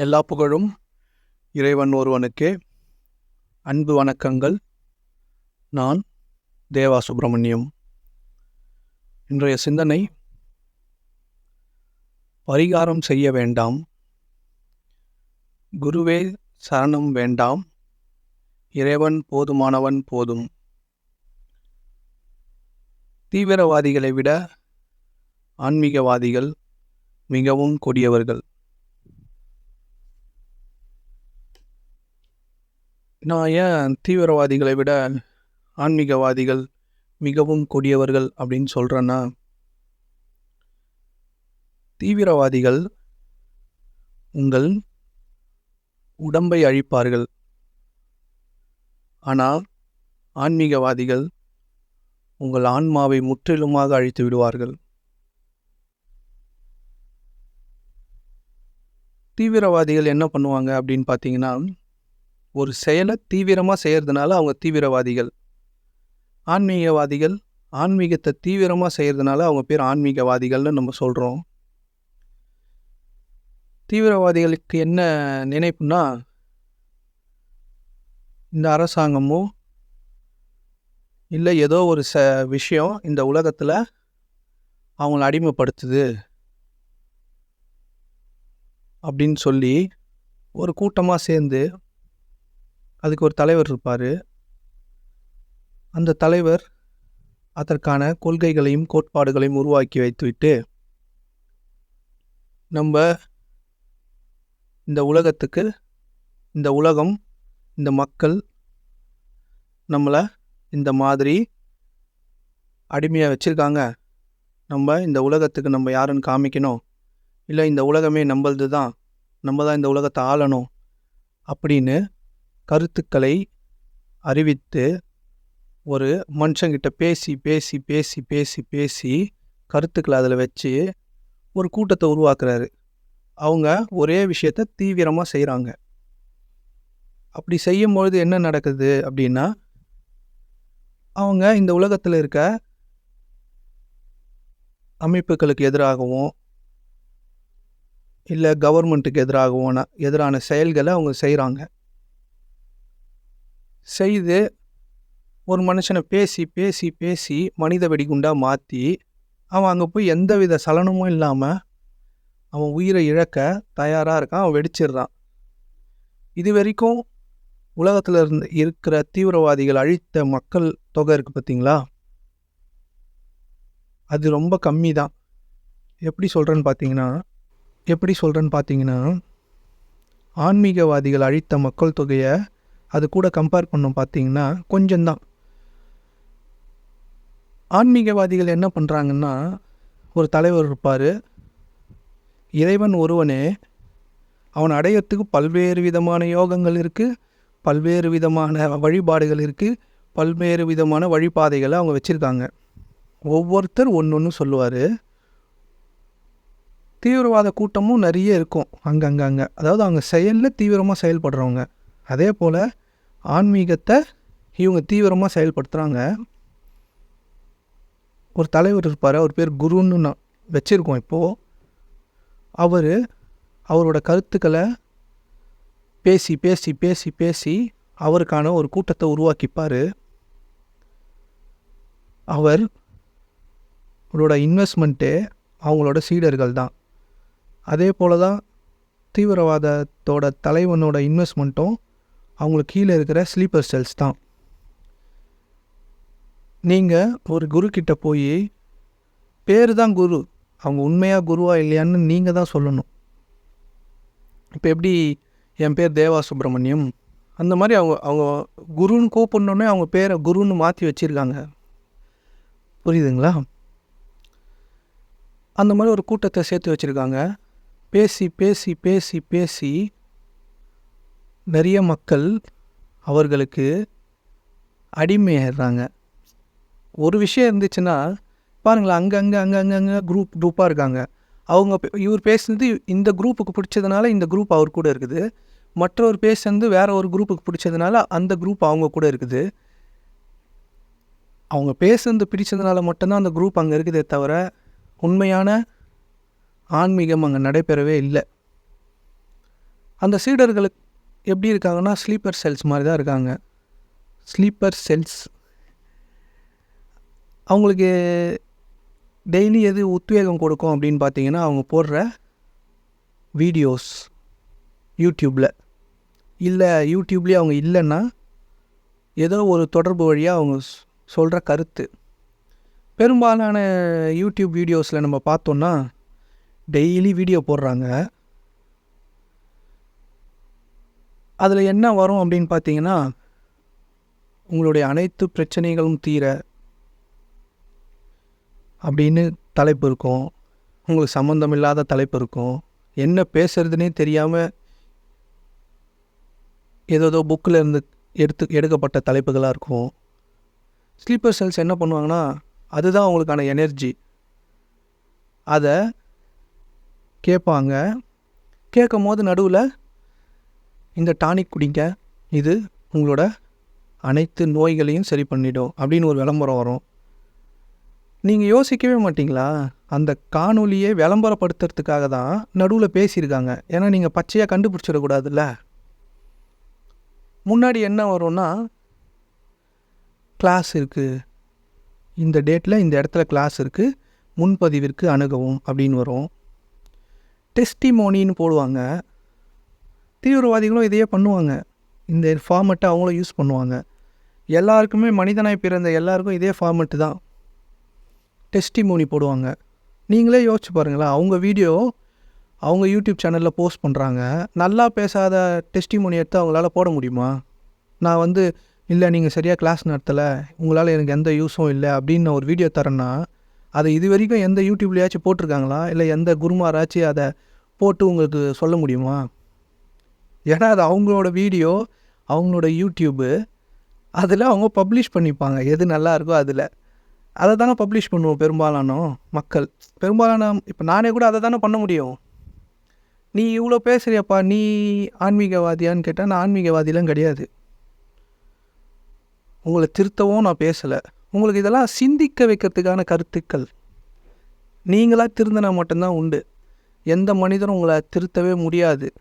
எல்லா புகழும் இறைவன் ஒருவனுக்கே. அன்பு வணக்கங்கள். நான் தேவா சுப்பிரமணியம் இன்றைய சிந்தனை பரிகாரம் செய்ய வேண்டாம். குருவே சரணம் வேண்டாம். இறைவன் போதுமானவன் போதும். தீவிரவாதிகளை விட ஆன்மீகவாதிகள் மிகவும் கொடியவர்கள். நான் ஏன் தீவிரவாதிகளை விட ஆன்மீகவாதிகள் மிகவும் கொடியவர்கள் அப்படின்னு சொல்கிறேன்னா தீவிரவாதிகள் உங்கள் உடம்பை அழிப்பார்கள். ஆனால் ஆன்மீகவாதிகள் உங்கள் ஆன்மாவை முற்றிலுமாக அழித்து விடுவார்கள். தீவிரவாதிகள் என்ன பண்ணுவாங்க அப்படின்னு பார்த்தீங்கன்னா ஒரு செயலை தீவிரமாக செய்கிறதுனால அவங்க தீவிரவாதிகள். ஆன்மீகவாதிகள் ஆன்மீகத்தை தீவிரமாக செய்கிறதுனால அவங்க பேர் ஆன்மீகவாதிகள்னு நம்ம சொல்கிறோம் தீவிரவாதிகளுக்கு என்ன நினைப்புனா இந்த அரசாங்கமோ இல்லை ஏதோ ஒரு ச விஷயம் இந்த உலகத்தில் அவங்கள அடிமைப்படுத்துது. அப்படின்னு சொல்லி ஒரு கூட்டமாக சேர்ந்து அதுக்கு ஒரு தலைவர் இருப்பார். அந்த தலைவர் அதற்கான கொள்கைகளையும் கோட்பாடுகளையும் உருவாக்கி வைத்துவிட்டு நம்ம இந்த உலகத்துக்கு இந்த உலகம் இந்த மக்கள் நம்மளை இந்த மாதிரி அடிமையாக வச்சுருக்காங்க. நம்ம இந்த உலகத்துக்கு நம்ம யாருன்னு காமிக்கணும். இல்லை இந்த உலகமே நம்மளது தான் நம்ம தான் இந்த உலகத்தை ஆளணும். அப்படின்னு கருத்துக்களை அறிவித்து ஒரு மனுஷங்கிட்ட பேசி பேசி பேசி பேசி பேசி கருத்துக்களை அதில் வச்சு ஒரு கூட்டத்தை உருவாக்குறாரு. அவங்க ஒரே விஷயத்த தீவிரமாக செய்கிறாங்க அப்படி செய்யும்பொழுது என்ன நடக்குது அப்படின்னா அவங்க இந்த உலகத்தில் இருக்க அமைப்புகளுக்கு எதிராகவும் இல்லை கவர்மெண்ட்டுக்கு எதிராகவும் எதிரான செயல்களை அவங்க செய்கிறாங்க செய்து ஒரு மனுஷனை பேசி பேசி பேசி மனித வெடிகுண்டாக மாற்றி அவன் அங்கே போய் எந்தவித சலனமும் இல்லாமல் அவன் உயிரை இழக்க தயாராக இருக்கான் அவன் வெடிச்சிடுறான். இது வரைக்கும் உலகத்தில் இருந்து இருக்கிற தீவிரவாதிகள் அழித்த மக்கள் தொகை இருக்குது பார்த்தீங்களா அது ரொம்ப கம்மி தான் எப்படி சொல்கிறேன்னு பார்த்தீங்கன்னா எப்படி சொல்கிறேன்னு பார்த்தீங்கன்னா ஆன்மீகவாதிகள் அழித்த மக்கள் தொகையை அது கூட கம்பேர் பண்ணோம் பார்த்தீங்கன்னா கொஞ்சம்தான். ஆன்மீகவாதிகள் என்ன பண்ணுறாங்கன்னா ஒரு தலைவர் இருப்பார். இறைவன் ஒருவனே அவன் அடையத்துக்கு பல்வேறு விதமான யோகங்கள் இருக்குது பல்வேறு விதமான வழிபாடுகள் இருக்குது பல்வேறு விதமான வழிபாதைகளை அவங்க வச்சுருக்காங்க. ஒவ்வொருத்தர் ஒன்று ஒன்று சொல்லுவார். தீவிரவாத கூட்டமும் நிறைய இருக்கும் அங்கங்கங்கே. அதாவது அவங்க செயலில் தீவிரமாக செயல்படுறவங்க. அதே போல் ஆன்மீகத்தை இவங்க தீவிரமாக செயல்படுத்துகிறாங்க ஒரு தலைவர் இருப்பார் அவர் பேர் குருன்னு நான் வச்சுருக்கோம் இப்போது அவர் அவரோட கருத்துக்களை பேசி பேசி பேசி பேசி அவருக்கான ஒரு கூட்டத்தை உருவாக்கிப்பார். அவர் அவரோட இன்வெஸ்ட்மெண்ட்டே அவங்களோட சீடர்கள் தான். அதே போல தான் தீவிரவாதத்தோட தலைவனோட இன்வெஸ்ட்மெண்ட்டும் அவங்களுக்கு கீழே இருக்கிற ஸ்லீப்பர் செல்ஸ் தான். நீங்கள் ஒரு குரு கிட்ட போய் பேர் தான் குரு. அவங்க உண்மையாக குருவா இல்லையான்னு நீங்கள் தான் சொல்லணும். இப்போ எப்படி என் பேர் தேவா சுப்பிரமணியம்? அந்த மாதிரி அவங்க அவங்க குருன்னு கூப்பிடணுன்னே அவங்க பேரை குருன்னு மாற்றி வச்சுருக்காங்க. புரியுதுங்களா? அந்த மாதிரி ஒரு கூட்டத்தை சேர்த்து வச்சுருக்காங்க. பேசி பேசி பேசி பேசி நிறைய மக்கள் அவர்களுக்கு அடிமையாகிடுறாங்க ஒரு விஷயம் இருந்துச்சுன்னா பாருங்களேன் அங்கங்கே அங்கே அங்கே அங்கே குரூப் குரூப்பாக இருக்காங்க. அவங்க பே- இவர் பேசுனது இந்த குரூப்புக்கு பிடிச்சதுனால இந்த குரூப் அவர் கூட இருக்குது. மற்றவர் பேசுனது வேற ஒரு குரூப்புக்கு பிடிச்சதுனால அந்த குரூப் அவங்க கூட இருக்குது. அவங்க பேசுனது பிடிச்சதுனால மட்டும்தான் அந்த குரூப் அங்கே இருக்குதே தவிர உண்மையான ஆன்மீகம் அங்கே நடைபெறவே இல்லை. அந்த சீடர்களுக்கு எப்படி இருக்காங்கன்னா ஸ்லீப்பர் செல்ஸ் மாதிரி தான் இருக்காங்க. ஸ்லீப்பர் செல்ஸ் அவங்களுக்கு டெய்லி எது உத்வேகம் கொடுக்கும் அப்படின்னு பார்த்தீங்கன்னா அவங்க போடுற வீடியோஸ் யூடியூப்பில் இல்லை யூடியூப்லேயே அவங்க இல்லைன்னா ஏதோ ஒரு தொடர்பு வழியாக அவங்க சொல்கிற கருத்து. பெரும்பாலான யூடியூப் வீடியோஸில் நம்ம பார்த்தோன்னா டெய்லி வீடியோ போடுறாங்க. அதில் என்ன வரும் அப்படின்னு பார்த்தீங்கன்னா உங்களுடைய அனைத்து பிரச்சனைகளும் தீர அப்படின்னு தலைப்பு இருக்கும். உங்களுக்கு சம்மந்தம் இல்லாத தலைப்பு இருக்கும். என்ன பேசுறதுனே தெரியாமல் ஏதோ புக்கில் இருந்து எடுத்து எடுக்கப்பட்ட தலைப்புகளாக இருக்கும். ஸ்லீப்பர் செல்ஸ் என்ன பண்ணுவாங்கன்னா அதுதான் அவங்களுக்கான எனர்ஜி அதை கேட்பாங்க கேட்கும் போது நடுவில் இந்த டானிக் குடிங்க. இது உங்களோட அனைத்து நோய்களையும் சரி பண்ணிடும் அப்படின்னு ஒரு விளம்பரம் வரும். நீங்கள் யோசிக்கவே மாட்டிங்களா? அந்த காணொலியை விளம்பரப்படுத்துறதுக்காக தான் நடுவில் பேசியிருக்காங்க. ஏன்னா நீங்கள் பச்சையாக கண்டுபிடிச்சிடக்கூடாதுல்ல முன்னாடி என்ன வரும்னா கிளாஸ் இருக்குது இந்த டேட்டில் இந்த இடத்துல கிளாஸ் இருக்குது முன்பதிவிற்கு அணுகவும் அப்படின்னு வரும். டெஸ்டிமோனின்னு போடுவாங்க. தீவிரவாதிகளும் இதையே பண்ணுவாங்க. இந்த ஃபார்மெட்டை அவங்களும் யூஸ் பண்ணுவாங்க. எல்லாருக்குமே மனிதனாய் பிறந்த எல்லாருக்கும் இதே ஃபார்மெட்டு தான். டெஸ்டிமோனி போடுவாங்க. நீங்களே யோசிச்சு பாருங்களேன் அவங்க வீடியோ அவங்க யூடியூப் சேனலில் போஸ்ட் பண்ணுறாங்க நல்லா பேசாத டெஸ்டிமோனி எடுத்து அவங்களால போட முடியுமா? நான் வந்து இல்லை நீங்கள் சரியாக கிளாஸ் நடத்தலை. உங்களால் எனக்கு எந்த யூஸும் இல்லை. அப்படின்னு ஒரு வீடியோ தரேன்னா அதை இது வரைக்கும் எந்த யூடியூப்லையாச்சும் போட்டிருக்காங்களா? இல்லை எந்த குருமாராச்சும் அதை போட்டு உங்களுக்கு சொல்ல முடியுமா? ஏன்னா அது அவங்களோட வீடியோ அவங்களோட யூடியூப்பு அதில் அவங்க பப்ளிஷ் பண்ணிப்பாங்க. எது நல்லா இருக்கோ அதில். அதை தானே பப்ளிஷ் பண்ணுவோம் பெரும்பாலான மக்கள். பெரும்பாலான இப்போ நானே கூட அதை தானே பண்ண முடியும். நீ இவ்வளோ பேசுகிறியப்பா நீ ஆன்மீகவாதியான்னு கேட்டால் நான் ஆன்மீகவாதிலாம் கிடையாது. உங்களை திருத்தவும் நான் பேசலை. உங்களுக்கு இதெல்லாம் சிந்திக்க வைக்கிறதுக்கான கருத்துக்கள். நீங்களாக திருந்தினா மட்டும்தான் உண்டு. எந்த மனிதரும் உங்களை திருத்தவே முடியாது.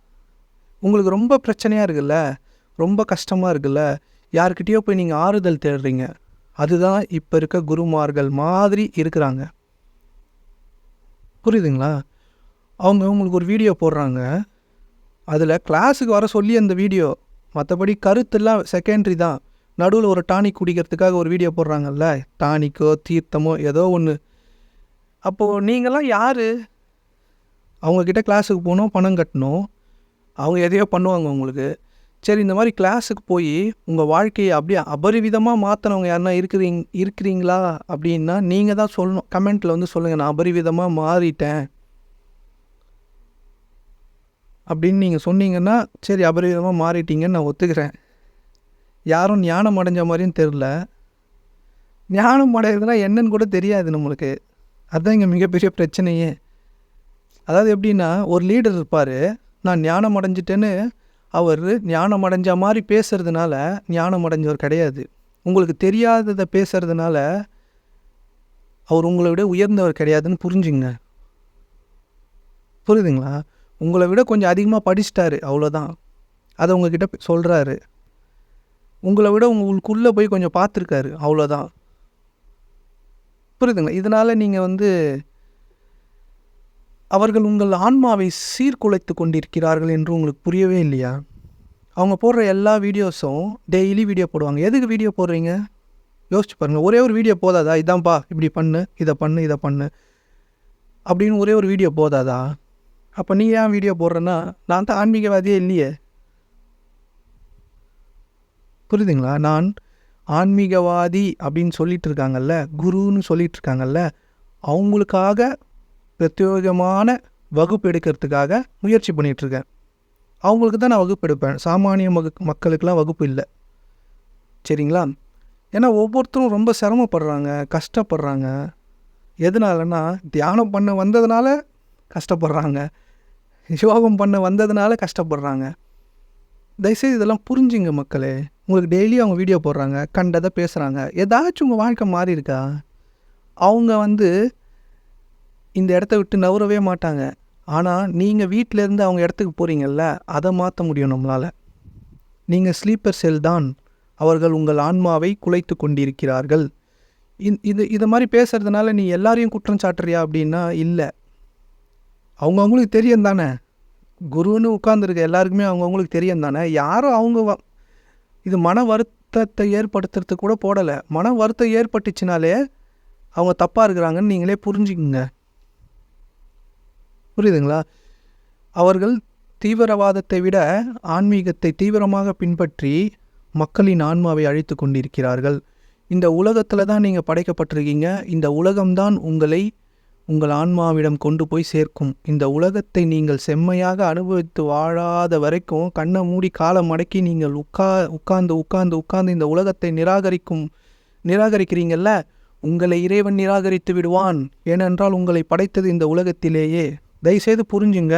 உங்களுக்கு ரொம்ப பிரச்சனையாக இருக்குல்ல? ரொம்ப கஷ்டமாக இருக்குல்ல? யாருக்கிட்டேயோ போய் நீங்கள் ஆறுதல் தேடுறீங்க. அதுதான் இப்போ இருக்க குருமார்கள் மாதிரி இருக்கிறாங்க. புரியுதுங்களா? அவங்க உங்களுக்கு ஒரு வீடியோ போடுறாங்க. அதில் கிளாஸுக்கு வர சொல்லி அந்த வீடியோ. மற்றபடி கருத்தெல்லாம் செகண்டரி தான். நடுவில் ஒரு டானிக் குடிக்கிறதுக்காக ஒரு வீடியோ போடுறாங்கல்ல? டானிக்கோ தீர்த்தமோ ஏதோ ஒன்று அப்போது நீங்களாம் யார்? அவங்கக்கிட்ட கிளாஸுக்கு போகணும் பணம் கட்டணும் அவங்க எதையோ பண்ணுவாங்க உங்களுக்கு. சரி இந்த மாதிரி கிளாஸுக்கு போய் உங்கள் வாழ்க்கையை அப்படியே அபரிவிதமாக மாற்றினவங்க யாருன்னா இருக்கிறீங்க இருக்கிறீங்களா அப்படின்னா நீங்கள் தான் சொல்லணும். கமெண்ட்டில் வந்து சொல்லுங்கள் நான் அபரிவிதமாக மாறிட்டேன். அப்படின்னு நீங்கள் சொன்னீங்கன்னா சரி அபரிவிதமாக மாறிட்டீங்கன்னு நான் ஒத்துக்கிறேன். யாரும் ஞானம் அடைஞ்ச மாதிரியும் தெரில ஞானம் அடையிறதுனா என்னன்னு கூட தெரியாது நம்மளுக்கு. அதுதான் இங்கே மிகப்பெரிய பிரச்சனையே. அதாவது எப்படின்னா ஒரு லீடர் இருப்பார். நான் ஞானம் அடைஞ்சிட்டேன்னு அவர் ஞானம் அடைஞ்ச மாதிரி பேசுறதுனால ஞானம் அடைஞ்சவர் கிடையாது. உங்களுக்கு தெரியாததை பேசுகிறதுனால அவர் உங்களை விட உயர்ந்தவர் கிடையாதுன்னு புரிஞ்சுங்க. புரியுதுங்களா? உங்களை விட கொஞ்சம் அதிகமாக படிச்சிட்டாரு அவ்வளோதான் அதை உங்ககிட்ட சொல்கிறாரு உங்களை விட உங்களுக்குள்ளே போய் கொஞ்சம் பார்த்துருக்காரு அவ்வளோதான் புரியுதுங்களா? இதனால் நீங்கள் வந்து அவர்கள் உங்கள் ஆன்மாவை சீர்குலைத்து கொண்டிருக்கிறார்கள் என்று உங்களுக்கு புரியவே இல்லையா? அவங்க போடுற எல்லா வீடியோஸும் டெய்லி வீடியோ போடுவாங்க. எதுக்கு வீடியோ போடுறீங்க? யோசிச்சு பாருங்கள் ஒரே ஒரு வீடியோ போதாதா? இதான்ப்பா இப்படி பண்ணு இதை பண்ணு இதை பண்ணு அப்படின்னு ஒரே ஒரு வீடியோ போதாதா? அப்போ நீ ஏன் வீடியோ போடுறேன்னா நான் தான் ஆன்மீகவாதியே இல்லையே. புரியுதுங்களா? நான் ஆன்மீகவாதி அப்படின்னு சொல்லிட்டு இருக்காங்கல்ல குருன்னு சொல்லிட்டு இருக்காங்கல்ல அவங்களுக்காக பிரத்யோகமான வகுப்பு எடுக்கிறதுக்காக முயற்சி பண்ணிகிட்ருக்கேன். அவங்களுக்கு தான் நான் வகுப்பு எடுப்பேன். சாமானிய மக மக்களுக்கெலாம் வகுப்பு இல்லை. சரிங்களா? ஏன்னா ஒவ்வொருத்தரும் ரொம்ப சிரமப்படுறாங்க கஷ்டப்படுறாங்க. எதனாலன்னா தியானம் பண்ண வந்ததுனால கஷ்டப்படுறாங்க. யோகம் பண்ண வந்ததுனால கஷ்டப்படுறாங்க. தயவுசெய்து இதெல்லாம் புரிஞ்சுங்க மக்களே. உங்களுக்கு டெய்லி அவங்க வீடியோ போடுறாங்க கண்டதை பேசுகிறாங்க ஏதாச்சும் உங்கள் வாழ்க்கை மாறி இருக்கா அவங்க வந்து இந்த இடத்த விட்டு நவரவே மாட்டாங்க. ஆனால் நீங்கள் வீட்டிலேருந்து அவங்க இடத்துக்கு போகிறீங்கல்ல அதை மாற்ற முடியும் நம்மளால். நீங்கள் ஸ்லீப்பர் செல் தான் அவர்கள் உங்கள் ஆன்மாவை குலைத்து கொண்டிருக்கிறார்கள். இந் இது இதை மாதிரி பேசுகிறதுனால நீ எல்லாரையும் குற்றம் சாட்டுறியா அப்படின்னா இல்லை. அவங்கவுங்களுக்கு தெரியும் தானே. குருன்னு உட்காந்துருக்க எல்லாருக்குமே அவங்கவுங்களுக்கு தெரியும் தானே. யாரும் அவங்க வ- இது மன வருத்தத்தை ஏற்படுத்துறதுக்கு கூட போடலை. மன வருத்தம் ஏற்பட்டுச்சுனாலே அவங்க தப்பாக இருக்கிறாங்கன்னு நீங்களே புரிஞ்சுக்குங்க. புரியுதுங்களா? அவர்கள் தீவிரவாதத்தை விட ஆன்மீகத்தை தீவிரமாக பின்பற்றி மக்களின் ஆன்மாவை அழித்து கொண்டிருக்கிறார்கள். இந்த உலகத்தில் தான் நீங்கள் படைக்கப்பட்டிருக்கீங்க. இந்த உலகம்தான் உங்களை உங்கள் ஆன்மாவிடம் கொண்டு போய் சேர்க்கும். இந்த உலகத்தை நீங்கள் செம்மையாக அனுபவித்து வாழாத வரைக்கும் கண்ணை மூடி காலை மடக்கி நீங்கள் உட்கா உட்கார்ந்து உட்கார்ந்து உட்கார்ந்து இந்த உலகத்தை நிராகரிக்கும் நிராகரிக்கிறீங்கல்ல? உங்களை இறைவன் நிராகரித்து விடுவான். ஏனென்றால் உங்களை படைத்தது இந்த உலகத்திலேயே. தயவுசெய்து புரிஞ்சுங்க.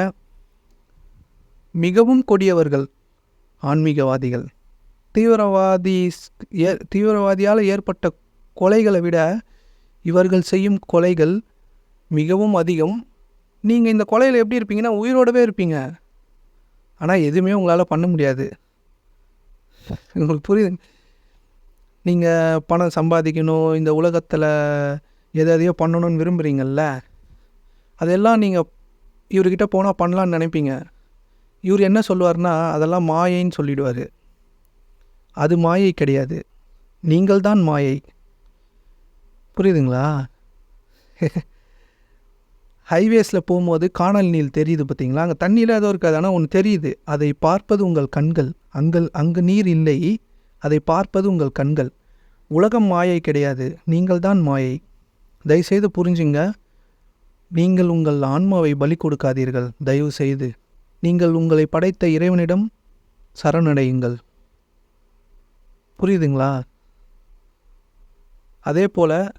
மிகவும் கொடியவர்கள் ஆன்மீகவாதிகள். தீவிரவாதி ஏ தீவிரவாதியால் ஏற்பட்ட கொலைகளை விட இவர்கள் செய்யும் கொலைகள் மிகவும் அதிகம். நீங்கள் இந்த கொலையில் எப்படி இருப்பீங்கன்னா உயிரோடவே இருப்பீங்க. ஆனால் எதுவுமே உங்களால் பண்ண முடியாது. உங்களுக்கு புரியுது? நீங்கள் பணம் சம்பாதிக்கணும் இந்த உலகத்தில் எதை எதையோ பண்ணணும்னு விரும்புகிறீங்கள்ல அதெல்லாம் நீங்கள் இவர்கிட்ட போனால் பண்ணலான்னு நினைப்பீங்க. இவர் என்ன சொல்லுவார்னா அதெல்லாம் மாயைன்னு சொல்லிடுவார். அது மாயை கிடையாது. நீங்கள் தான் மாயை. புரியுதுங்களா? ஹைவேஸில் போகும்போது காணல் நீர் தெரியுது பார்த்தீங்களா? அங்கே தண்ணியில் ஏதோ இருக்காது. ஆனால் ஒன்று தெரியுது. அதை பார்ப்பது உங்கள் கண்கள். அங்கள் அங்கு நீர் இல்லை. அதை பார்ப்பது உங்கள் கண்கள். உலகம் மாயை கிடையாது. நீங்கள் தான் மாயை. தயவுசெய்து புரிஞ்சுங்க. நீங்கள் உங்கள் ஆன்மாவை பலி கொடுக்காதீர்கள். தயவு செய்து நீங்கள் உங்களை படைத்த இறைவனிடம் சரணடையுங்கள். புரியுதுங்களா? அதே போல்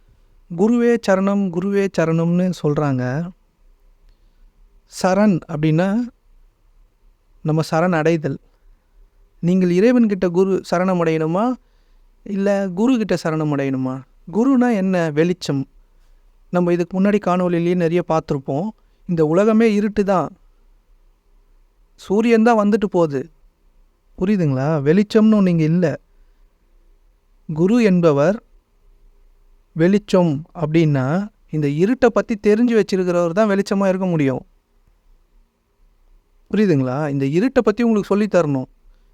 குருவே சரணம் குருவே சரணம்னு சொல்கிறாங்க சரண் அப்படின்னா நம்ம சரண் அடைதல். நீங்கள் இறைவன்கிட்ட குரு சரணம் அடையணுமா? இல்லை குரு சரணம் அடையணுமா? குருனா என்ன? வெளிச்சம். நம்ம இதுக்கு முன்னாடி காணொலியிலேயே நிறைய பார்த்துருப்போம். இந்த உலகமே இருட்டு தான் சூரியன் தான் வந்துட்டு போகுது. புரியுதுங்களா? வெளிச்சம்னு ஒன்று இல்லை. குரு என்பவர் வெளிச்சம் அப்படின்னா இந்த இருட்டை பற்றி தெரிஞ்சு வச்சிருக்கிறவர் தான் வெளிச்சமாக இருக்க முடியும். புரியுதுங்களா? இந்த இருட்டை பற்றி உங்களுக்கு சொல்லித் தரணும்.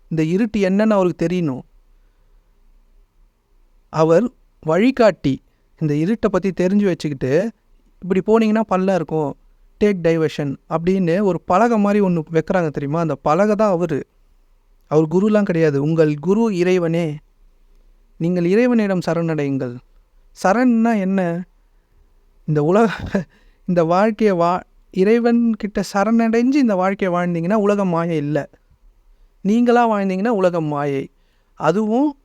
இந்த இருட்டு என்னன்னு அவருக்கு தெரியணும். அவர் வழிகாட்டி. இந்த இருட்டை பற்றி தெரிஞ்சு வச்சுக்கிட்டு இப்படி போனீங்கன்னா பல்லாக இருக்கும். டேக் டைவர்ஷன் அப்படின்னு ஒரு பலகை மாதிரி ஒன்று வைக்கிறாங்க தெரியுமா? அந்த பலகை தான் அவர். அவர் குருலாம் கிடையாது. உங்கள் குரு இறைவனே. நீங்கள் இறைவனிடம் சரணடையுங்கள். சரண்னா என்ன? இந்த உலக இந்த வாழ்க்கையை வா இறைவன்கிட்ட சரணடைஞ்சு இந்த வாழ்க்கையை வாழ்ந்தீங்கன்னா உலகம் மாயை இல்லை. நீங்களாக வாழ்ந்தீங்கன்னா உலகம் மாயை. அதுவும்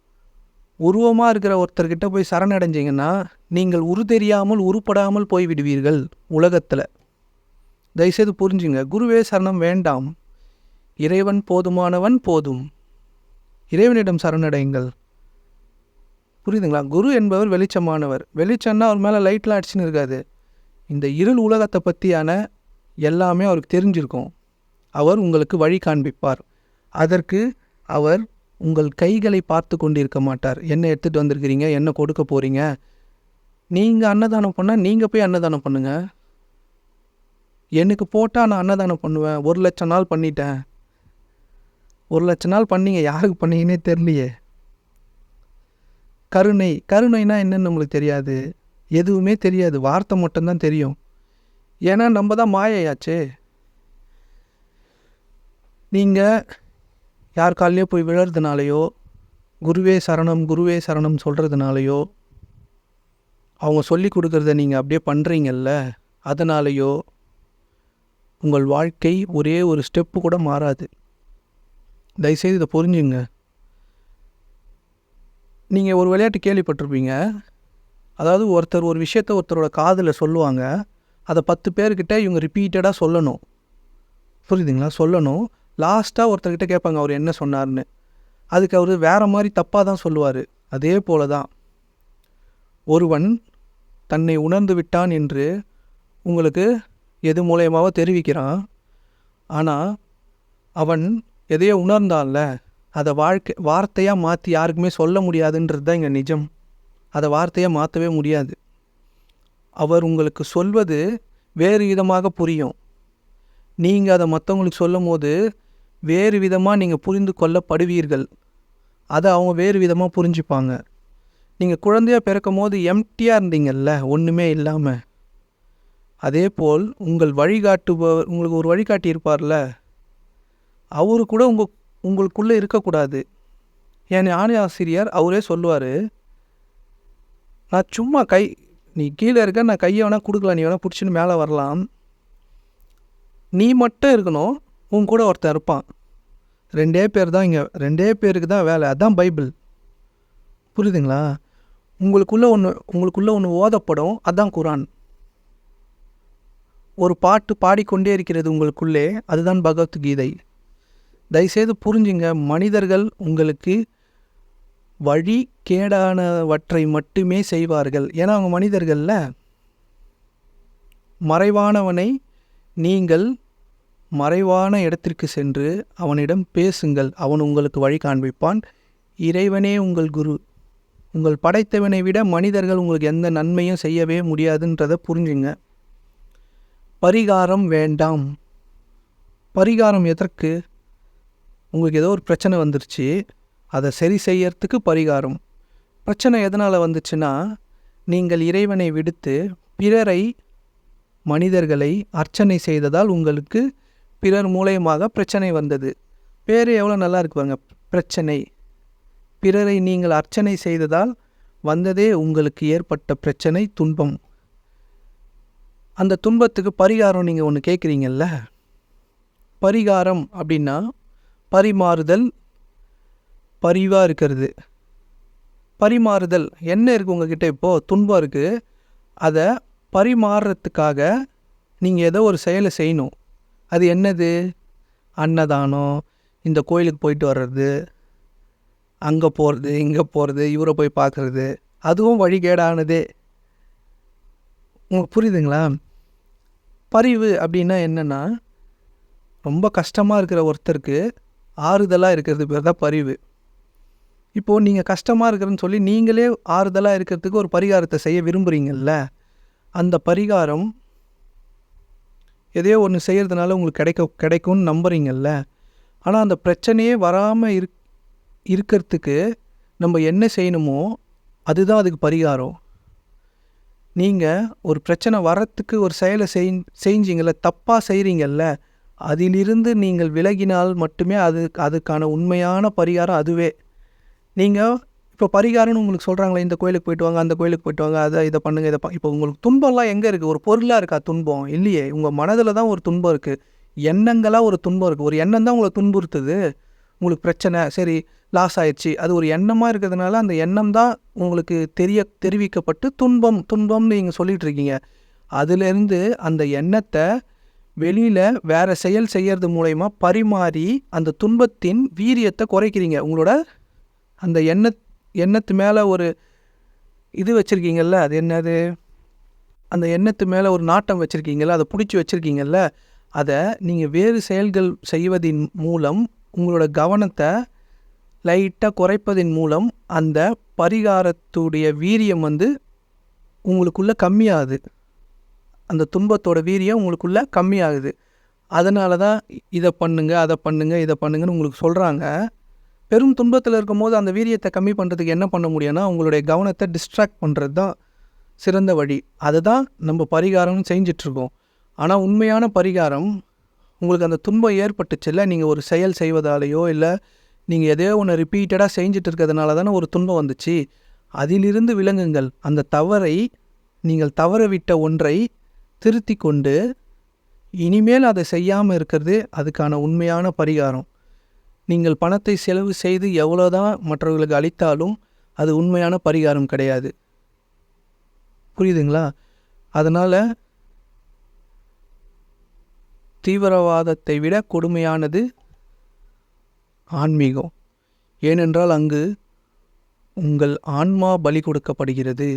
உருவமாக இருக்கிற ஒருத்தர்கிட்ட போய் சரணடைஞ்சிங்கன்னா நீங்கள் உரு தெரியாமல் உருப்படாமல் போய் விடுவீர்கள் உலகத்தில். தயவுசெய்து புரிஞ்சுங்க. குருவே சரணம் வேண்டாம். இறைவன் போதுமானவன் போதும். இறைவனிடம் சரணடையுங்கள். புரியுதுங்களா? குரு என்பவர் வெளிச்சமானவர். வெளிச்சம்னா அவர் மேலே லைட்லாம் அடிச்சுன்னு இருக்காது. இந்த இருள் உலகத்தை பற்றியான எல்லாமே அவருக்கு தெரிஞ்சிருக்கும். அவர் உங்களுக்கு வழி காண்பிப்பார். அதற்கு அவர் உங்கள் கைகளை பார்த்து கொண்டிருக்க மாட்டார். என்ன எடுத்துகிட்டு வந்திருக்கிறீங்க? என்ன கொடுக்க போகிறீங்க நீங்கள் அன்னதானம் பண்ணால் நீங்கள் போய் அன்னதானம் பண்ணுங்கள் எனக்கு போட்டால் நான் அன்னதானம் பண்ணுவேன். ஒரு லட்சம் நாள் பண்ணிட்டேன். ஒரு லட்சம் நாள் பண்ணீங்க. யாருக்கு பண்ணீங்கன்னே தெரியலையே. கருணை. கருணைனா என்னன்னு நம்மளுக்கு தெரியாது. எதுவுமே தெரியாது. வார்த்தை மட்டும்தான் தெரியும். ஏன்னா நம்ம தான் மாயையாச்சே. நீங்கள் யார் காலையோ போய் விழறதுனாலையோ குருவே சரணம் குருவே சரணம் சொல்கிறதுனாலையோ அவங்க சொல்லி கொடுக்குறத நீங்கள் அப்படியே பண்ணுறீங்கல்ல அதனாலேயோ உங்கள் வாழ்க்கை ஒரே ஒரு ஸ்டெப்பு கூட மாறாது. தயவுசெய்து இதை புரிஞ்சுங்க. நீங்கள் ஒரு விளையாட்டு கேள்விப்பட்டிருப்பீங்க. அதாவது ஒருத்தர் ஒரு விஷயத்த ஒருத்தரோட காதில் சொல்லுவாங்க. அதை பத்து பேர்கிட்ட இவங்க ரிப்பீட்டடாக சொல்லணும். புரியுதுங்களா? சொல்லணும். லாஸ்ட்டாக ஒருத்தர்கிட்ட கேட்பாங்க அவர் என்ன சொன்னார்னு? அதுக்கு அவர் வேறு மாதிரி தப்பாக தான் சொல்லுவார். அதே போல தான் ஒருவன் தன்னை உணர்ந்து விட்டான் என்று உங்களுக்கு எது மூலயமாவோ தெரிவிக்கிறான். ஆனால் அவன் எதையோ உணர்ந்தான்ல அதை வாழ்க்கை வார்த்தையாக மாற்றி யாருக்குமே சொல்ல முடியாதுன்றது தான் இங்கே நிஜம். அதை வார்த்தையாக மாற்றவே முடியாது. அவர் உங்களுக்கு சொல்வது வேறு விதமாக புரியும். நீங்கள் அதை மற்றவங்களுக்கு சொல்லும் போது வேறு விதமாக நீங்கள் புரிந்து கொள்ளப்படுவீர்கள். அதை அவங்க வேறு விதமாக புரிஞ்சுப்பாங்க. நீங்கள் குழந்தையாக பிறக்கும் போது எம்டியாக இருந்தீங்கல்ல ஒன்றுமே இல்லாமல் அதே போல் உங்கள் வழிகாட்டுபவர் உங்களுக்கு ஒரு வழிகாட்டி இருப்பார்ல அவரு கூட உங்கள் உங்களுக்குள்ளே இருக்கக்கூடாது. என் ஆணை ஆசிரியர் அவரே சொல்லுவார் நான் சும்மா கை நீ கீழே இருக்க நான் கையை வேணால் கொடுக்கலாம் நீ வேணால் பிடிச்சின்னு மேலே வரலாம். நீ மட்டும் இருக்கணும் உன் கூட ஒருத்தன் இருப்பான். ரெண்டே பேர் தான் இங்கே ரெண்டே பேருக்கு தான் வேலை அதுதான் பைபிள். புரியுதுங்களா? உங்களுக்குள்ளே ஒன்று உங்களுக்குள்ளே ஒன்று ஓதப்படும். அதான் குரான். ஒரு பாட்டு பாடிக்கொண்டே இருக்கிறது உங்களுக்குள்ளே அதுதான் பகவத்கீதை தயவுசெய்து புரிஞ்சுங்க மனிதர்கள் உங்களுக்கு வழி கேடானவற்றை மட்டுமே செய்வார்கள். ஏன்னா அவங்க மனிதர்களில் மறைவானவனை நீங்கள் மறைவான இடத்திற்கு சென்று அவனிடம் பேசுங்கள். அவன் உங்களுக்கு வழி காண்பிப்பான். இறைவனே உங்கள் குரு. உங்கள் படைத்தவனை விட மனிதர்கள் உங்களுக்கு எந்த நன்மையும் செய்யவே முடியாதுன்றதை புரிஞ்சுங்க. பரிகாரம் வேண்டாம். பரிகாரம் எதற்கு? உங்களுக்கு ஏதோ ஒரு பிரச்சனை வந்துருச்சு. அதை சரி செய்யறதுக்கு பரிகாரம். பிரச்சனை எதனால் வந்துச்சுன்னா நீங்கள் இறைவனை விடுத்து பிறரை மனிதர்களை அர்ச்சனை செய்ததால் உங்களுக்கு பிறர் மூலயமாக பிரச்சனை வந்தது. பேர் எவ்வளோ நல்லா இருக்கு பாருங்க. பிரச்சனை. பிறரை நீங்கள் அர்ச்சனை செய்ததால் வந்ததே உங்களுக்கு ஏற்பட்ட பிரச்சனை துன்பம். அந்த துன்பத்துக்கு பரிகாரம் நீங்கள் ஒன்று கேட்குறீங்கல்ல பரிகாரம் அப்படின்னா பரிமாறுதல் பரிவாக இருக்கிறது. பரிமாறுதல் என்ன இருக்குது உங்ககிட்ட இப்போது துன்பம் இருக்குது அதை பரிமாறுறதுக்காக நீங்கள் ஏதோ ஒரு செயலை செய்யணும். அது என்னது? அன்னதானம் இந்த கோயிலுக்கு போயிட்டு வர்றது அங்கே போகிறது இங்கே போகிறது இவரை போய் பார்க்குறது அதுவும் வழிகேடானதே உங்களுக்கு புரியுதுங்களா? பரிவு அப்படின்னா என்னென்னா ரொம்ப கஷ்டமாக இருக்கிற ஒருத்தருக்கு ஆறுதலாக இருக்கிறது பேர் தான் பரிவு. இப்போது நீங்கள் கஷ்டமாக இருக்கிறன்னு சொல்லி நீங்களே ஆறுதலாக இருக்கிறதுக்கு ஒரு பரிகாரத்தை செய்ய விரும்புகிறீங்கல்ல அந்த பரிகாரம் எதையோ ஒன்று செய்கிறதுனால உங்களுக்கு கிடைக்க கிடைக்கும்னு நம்புறீங்கல்ல ஆனால் அந்த பிரச்சனையே வராமல் இருக் இருக்கிறதுக்கு நம்ம என்ன செய்யணுமோ அதுதான் அதுக்கு பரிகாரம். நீங்கள் ஒரு பிரச்சனை வரத்துக்கு ஒரு செயலை செய் செஞ்சீங்கள தப்பாக செய்கிறீங்கல்ல அதிலிருந்து நீங்கள் விலகினால் மட்டுமே அது அதுக்கான உண்மையான பரிகாரம் அதுவே. நீங்கள் இப்போ பரிகாரம்னு உங்களுக்கு சொல்கிறாங்களே இந்த கோயிலுக்கு போயிட்டு வாங்க அந்த கோயிலுக்கு போயிட்டு வாங்க அதை இதை பண்ணுங்க இதை இப்போ உங்களுக்கு துன்பம்லாம் எங்கே இருக்குது ஒரு பொருளாக இருக்கா துன்பம்? இல்லையே உங்கள் மனதில் தான் ஒரு துன்பம் இருக்குது எண்ணங்களாக ஒரு துன்பம் இருக்குது ஒரு எண்ணம் தான் உங்களை துன்புறுத்துது. உங்களுக்கு பிரச்சனை சரி லாஸ் ஆயிடுச்சு அது ஒரு எண்ணமாக இருக்கிறதுனால அந்த எண்ணம் தான் உங்களுக்கு தெரிய தெரிவிக்கப்பட்டு துன்பம் துன்பம்னு நீங்கள் சொல்லிகிட்ருக்கீங்க அதுலேருந்து அந்த எண்ணத்தை வெளியில் வேறு செயல் செய்கிறது மூலயமா பரிமாறி அந்த துன்பத்தின் வீரியத்தை குறைக்கிறீங்க. உங்களோட அந்த எண்ண எண்ணத்து மேலே ஒரு இது வச்சுருக்கீங்கல்ல அது என்னது? அந்த எண்ணத்து மேலே ஒரு நாட்டம் வச்சுருக்கீங்கல்ல அதை பிடிச்சி வச்சுருக்கீங்கல்ல அதை நீங்கள் வேறு செயல்கள் செய்வதின் மூலம் உங்களோட கவனத்தை லைட்டாக குறைப்பதின் மூலம் அந்த பரிகாரத்துடைய வீரியம் வந்து உங்களுக்குள்ளே கம்மியாகுது. அந்த துன்பத்தோட வீரியம் உங்களுக்குள்ளே கம்மியாகுது. அதனால தான் இதை பண்ணுங்க அதை பண்ணுங்க இதை பண்ணுங்கன்னு உங்களுக்கு சொல்கிறாங்க பெரும் துன்பத்தில் இருக்கும்போது அந்த வீரியத்தை கம்மி பண்ணுறதுக்கு என்ன பண்ண முடியும்னா உங்களுடைய கவனத்தை டிஸ்ட்ராக்ட் பண்ணுறது தான் சிறந்த வழி. அதை தான் நம்ம பரிகாரம்னு செஞ்சிட்ருக்கோம் ஆனால் உண்மையான பரிகாரம் உங்களுக்கு அந்த துன்பம் ஏற்பட்டுச்சுல்ல நீங்கள் ஒரு செயல் செய்வதாலேயோ இல்லை நீங்கள் எதையோ ஒன்று ரிப்பீட்டடாக செஞ்சுட்டு இருக்கிறதுனால தானே ஒரு துன்பம் வந்துச்சு. அதிலிருந்து விலங்குங்கள் அந்த தவறை நீங்கள் தவறவிட்ட ஒன்றை திருத்தி கொண்டு இனிமேல் அதை செய்யாமல் இருக்கிறது அதுக்கான உண்மையான பரிகாரம். நீங்கள் பணத்தை செலவு செய்து எவ்வளோதான் மற்றவர்களுக்கு அளித்தாலும் அது உண்மையான பரிகாரம் கிடையாது. புரியுதுங்களா? அதனால் தீவிரவாதத்தை விட கொடுமையானது ஆன்மீகம். ஏனென்றால் அங்கு உங்கள் ஆன்மா பலி கொடுக்கப்படுகிறது.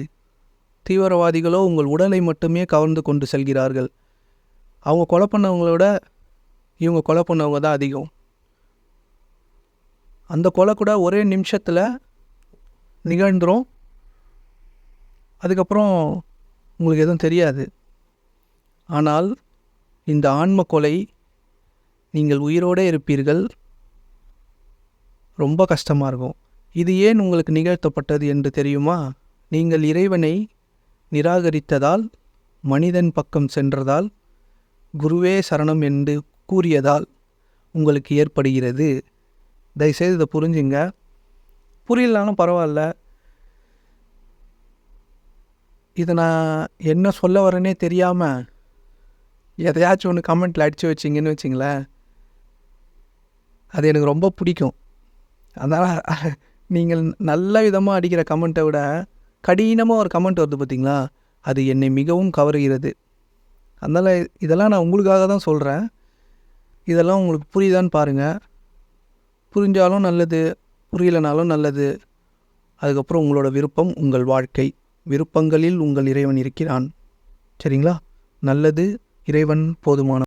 தீவிரவாதிகளோ உங்கள் உடலை மட்டுமே கவர்ந்து கொண்டு செல்கிறார்கள். அவங்க கொலை பண்ணவங்களோட இவங்க கொலை பண்ணவங்க தான் அதிகம். அந்த கொலை கூட ஒரே நிமிஷத்தில் நிகழ்ந்துடும் அதுக்கப்புறம் உங்களுக்கு எதுவும் தெரியாது. ஆனால் இந்த ஆன்ம கொலை நீங்கள் உயிரோடே இருப்பீர்கள். ரொம்ப கஷ்டமாக இருக்கும். இது ஏன் உங்களுக்கு நிகழ்த்தப்பட்டது என்று தெரியுமா? நீங்கள் இறைவனை நிராகரித்ததால் மனிதன் பக்கம் சென்றதால் குருவே சரணம் என்று கூறியதால் உங்களுக்கு ஏற்படுகிறது. தயவுசெய்து இதை புரிஞ்சுங்க. புரியலனாலும் பரவாயில்ல. இதை நான் என்ன சொல்ல வரேனே தெரியாமல் எதையாச்சும் ஒன்று கமெண்ட்டில் அடித்து வச்சிங்கன்னு வச்சிங்களேன் அது எனக்கு ரொம்ப பிடிக்கும். அதனால் நீங்கள் நல்ல விதமாக அடிக்கிற கமெண்ட்டை விட கடினமாக ஒரு கமெண்ட் வருது பார்த்திங்களா அது என்னை மிகவும் கவருகிறது. அதனால் இதெல்லாம் நான் உங்களுக்காக தான் சொல்கிறேன் இதெல்லாம் உங்களுக்கு புரியுதான்னு பாருங்கள் புரிஞ்சாலும் நல்லது புரியலனாலும் நல்லது. அதுக்கப்புறம் உங்களோட விருப்பம் உங்கள் வாழ்க்கை. விருப்பங்களில் உங்கள் இறைவன் இருக்கிறான். சரிங்களா? நல்லது இறைவன் போதுமான